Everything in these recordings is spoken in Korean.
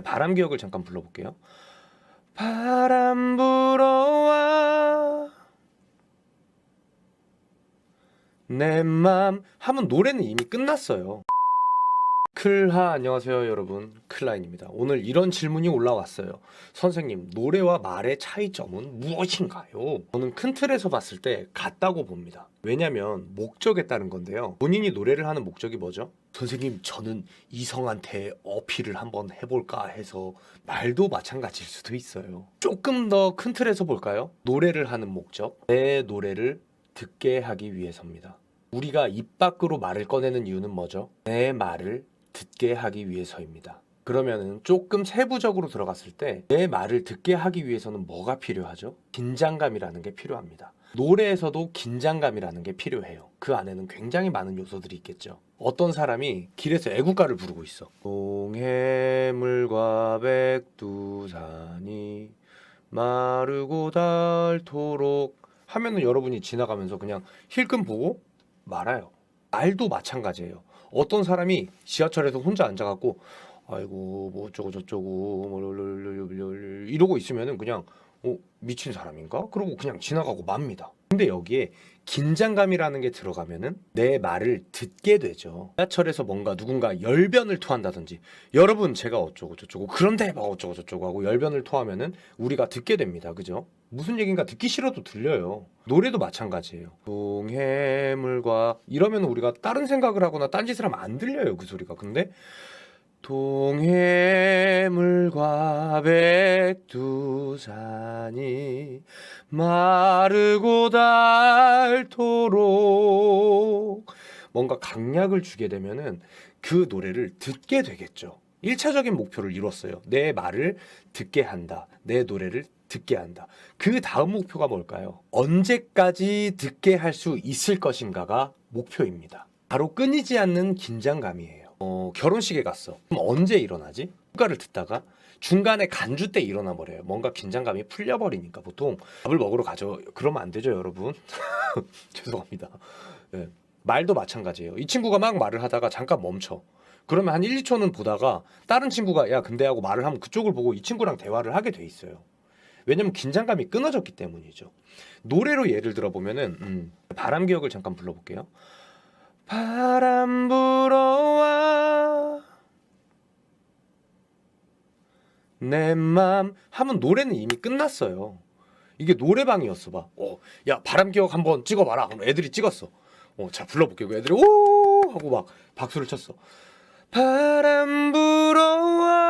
바람 기억을 잠깐 불러볼게요. 바람 불어와 내 맘 하면 노래는 이미 끝났어요. 클하 안녕하세요 여러분 클라인입니다. 오늘 이런 질문이 올라왔어요. 선생님 노래와 말의 차이점은 무엇인가요? 저는 큰 틀에서 봤을 때 같다고 봅니다. 왜냐면 목적에 따른 건데요. 본인이 노래를 하는 목적이 뭐죠? 선생님 저는 이성한테 어필을 한번 해볼까 해서 말도 마찬가지일 수도 있어요. 조금 더 큰 틀에서 볼까요? 노래를 하는 목적 내 노래를 듣게 하기 위해서입니다. 우리가 입 밖으로 말을 꺼내는 이유는 뭐죠? 내 말을 듣게 하기 위해서입니다. 그러면은 조금 세부적으로 들어갔을 때 내 말을 듣게 하기 위해서는 뭐가 필요하죠? 긴장감이라는 게 필요합니다. 노래에서도 긴장감이라는 게 필요해요. 그 안에는 굉장히 많은 요소들이 있겠죠. 어떤 사람이 길에서 애국가를 부르고 있어. 동해물과 백두산이 마르고 닳도록 하면은 여러분이 지나가면서 그냥 힐끔 보고 말아요. 말도 마찬가지예요. 어떤 사람이 지하철에서 혼자 앉아갖고 아이고 뭐 어쩌고 저쩌고 뭐 이러고 있으면은 그냥 어 미친 사람인가? 그러고 그냥 지나가고 맙니다. 근데 여기에 긴장감이라는 게 들어가면은 내 말을 듣게 되죠. 지하철에서 뭔가 누군가 열변을 토한다든지 여러분 제가 어쩌고 저쩌고 그런데 막 어쩌고 저쩌고 하고 열변을 토하면은 우리가 듣게 됩니다. 그죠? 무슨 얘기인가 듣기 싫어도 들려요. 노래도 마찬가지예요. 동해물과 이러면 우리가 다른 생각을 하거나 딴짓을 하면 안 들려요. 그 소리가. 근데 동해물과 백두산이 마르고 닳도록 뭔가 강약을 주게 되면은 그 노래를 듣게 되겠죠. 1차적인 목표를 이뤘어요. 내 말을 듣게 한다. 내 노래를 듣게 한다. 그 다음 목표가 뭘까요? 언제까지 듣게 할 수 있을 것인가가 목표입니다. 바로 끊이지 않는 긴장감이에요. 어, 결혼식에 갔어. 그럼 언제 일어나지? 국가를 듣다가 중간에 간주 때 일어나 버려요. 뭔가 긴장감이 풀려 버리니까 보통 밥을 먹으러 가죠. 그러면 안 되죠, 여러분. 죄송합니다. 예. 말도 마찬가지예요. 이 친구가 막 말을 하다가 잠깐 멈춰. 그러면 한 1, 2초는 보다가 다른 친구가 야 근데 하고 말을 하면 그쪽을 보고 이 친구랑 대화를 하게 돼 있어요. 왜냐면 긴장감이 끊어졌기 때문이죠. 노래로 예를 들어 보면은 음, 바람 기억을 잠깐 불러볼게요. 바람 불어와 내 맘 하면 노래는 이미 끝났어요. 이게 노래방이었어 봐. 어, 야 바람 기억 한번 찍어봐라. 그럼 애들이 찍었어. 어, 자 불러볼게. 그 애들이 오 하고 막 박수를 쳤어. 바람 불어와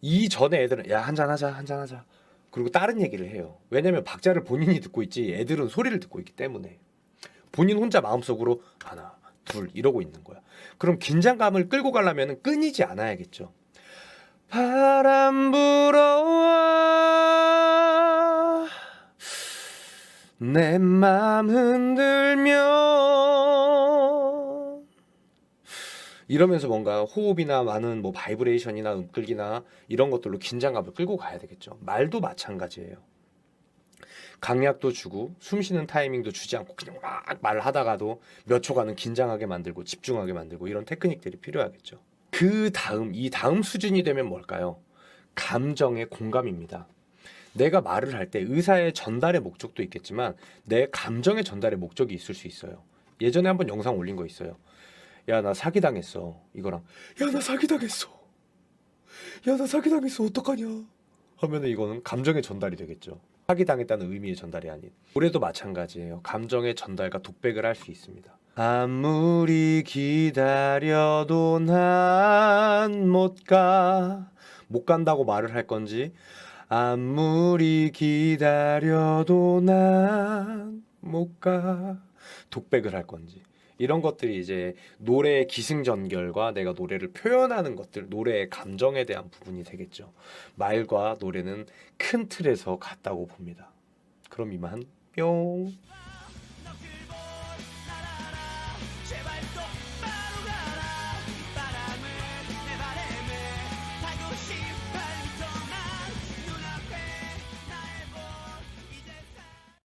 이 전에 애들은 야 한잔 하자 한잔 하자. 그리고 다른 얘기를 해요. 왜냐면 박자를 본인이 듣고 있지 애들은 소리를 듣고 있기 때문에. 본인 혼자 마음속으로 하나 둘 이러고 있는 거야. 그럼 긴장감을 끌고 가려면 끊이지 않아야겠죠 바람 불어와 내 맘 흔들면 이러면서 뭔가 호흡이나 많은 뭐 바이브레이션이나 음끌기나 이런 것들로 긴장감을 끌고 가야 되겠죠. 말도 마찬가지예요. 강약도 주고 숨 쉬는 타이밍도 주지 않고 그냥 막 말을 하다가도 몇 초간은 긴장하게 만들고 집중하게 만들고 이런 테크닉들이 필요하겠죠. 그 다음 이 다음 수준이 되면 뭘까요? 감정의 공감입니다. 내가 말을 할 때 의사의 전달의 목적도 있겠지만 내 감정의 전달의 목적이 있을 수 있어요. 예전에 한번 영상 올린 거 있어요. 야 나 사기 당했어 이거랑. 야 나 사기 당했어. 야 나 사기 당했어 어떡하냐. 하면은 이거는 감정의 전달이 되겠죠. 사기 당했다는 의미의 전달이 아닌. 노래도 마찬가지예요. 감정의 전달과 독백을 할 수 있습니다. 아무리 기다려도 난 못 가. 못 간다고 말을 할 건지 아무리 기다려도 난 못 가. 독백을 할 건지 이런 것들이 이제 노래의 기승전결과 내가 노래를 표현하는 것들, 노래의 감정에 대한 부분이 되겠죠. 말과 노래는 큰 틀에서 같다고 봅니다. 그럼 이만 뿅.